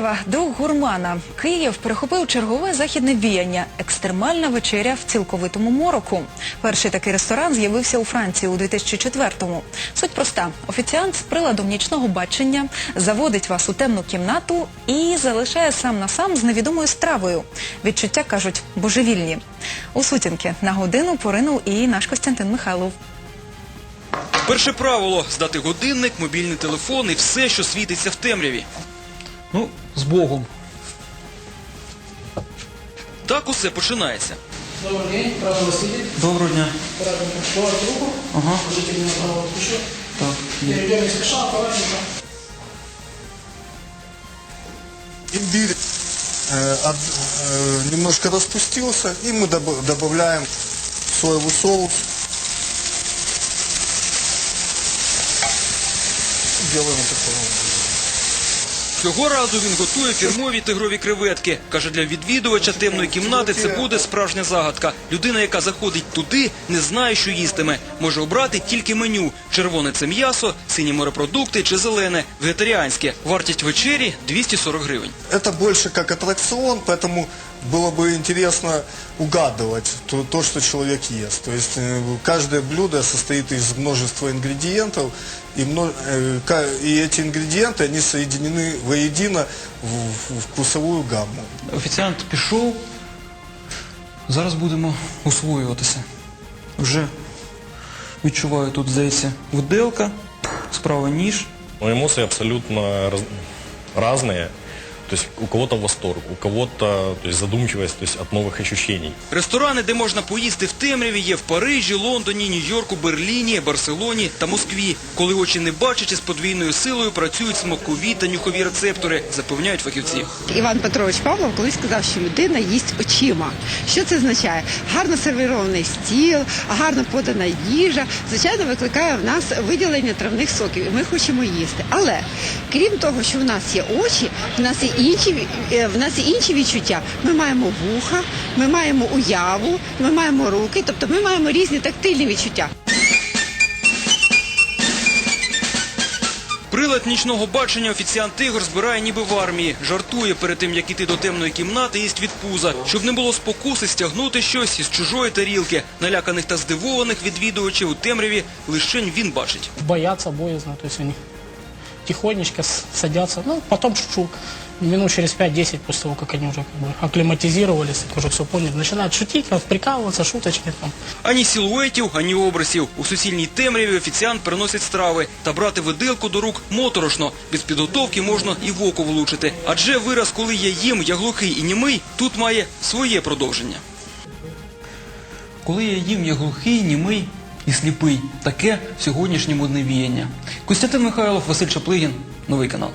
Києва до гурмана. Київ перехопив чергове західне віяння – екстремальна вечеря в цілковитому мороку. Перший такий ресторан з'явився у Франції у 2004-му. Суть проста. Офіціант з приладом нічного бачення заводить вас у темну кімнату і залишає сам на сам з невідомою стравою. Відчуття, кажуть, божевільні. У сутінки на годину поринув і наш Костянтин Михайлов. Перше правило здати годинник, мобільний телефон і все, що світиться в темряві. Ну, з Богом. Так усе починається. Добрый день, рад вас видеть. Доброго дня. Аккуратненько руку. Ага. Держите меня правую плечо. Так. Перейдем не спеша, аккуратненько. Имбирь э, от- э, немножко распустился, и мы доб- добавляем соевый соус. Делаем вот такой вот. Цього разу він готує фірмові тигрові креветки. Каже, для відвідувача темної кімнати це буде справжня загадка. Людина, яка заходить туди, не знає, що їстиме. Може обрати тільки меню Червоне це м'ясо, сині морепродукти чи зелене, вегетаріанське. Вартість вечері 240 гривень. Это больше как аттракцион, поэтому было бы интересно угадывать то, то, что человек ест. То есть э, каждое блюдо состоит из множества ингредиентов, и, мно- э, ка- и эти ингредиенты, они соединены воедино в, в вкусовую гамму. Офіціант пішов. Зараз будемо освоюватися. Вже відчуваю тут, здається, виделка, справа ніж. Но абсолютно раз-. То есть у кого-то восторг, у кого-то то есть задумчивость то есть от новых ощущений. Ресторани, де можна поїсти в темряві, є в Парижі, Лондоні, Нью-Йорку, Берліні, Барселоні та Москві. Коли очі не бачать, з подвійною силою працюють смакові та нюхові рецептори, запевняють фахівці. Іван Петрович Павлов колись сказав, що людина їсть очима. Що це означає? Гарно сервірований стіл, гарно подана їжа, звичайно, викликає в нас виділення травних соків, і ми хочемо їсти. Але крім того, що в нас є очі, в нас є інші е, в нас є інші відчуття. Ми маємо вуха, ми маємо уяву, ми маємо руки, тобто ми маємо різні тактильні відчуття. Прилад нічного бачення офіціант Ігор збирає ніби в армії. Жартує перед тим, як іти до темної кімнати, їсть від пуза, щоб не було спокуси стягнути щось із чужої тарілки. Наляканих та здивованих відвідувачів у темряві лишень він бачить. Боятся, боязно, то есть они тихонечко с- садятся. Ну, потом шучу. Минут через 5-10 после того, как они уже как бы акклиматизировались, уже все поняли, начинают шутить, как прикалываться, шуточки там. Ані силуетів, ані образів. У суцільній темряві офіціант приносить страви. Та брати виделку до рук моторошно. Без підготовки можна і в око влучити. Адже вираз, коли я їм, я глухий і німий, тут має своє продовження. Коли я їм, я глухий, німий і сліпий. Таке сьогоднішнє модне віяння. Костянтин Михайлов, Василь Чаплигін, новий канал.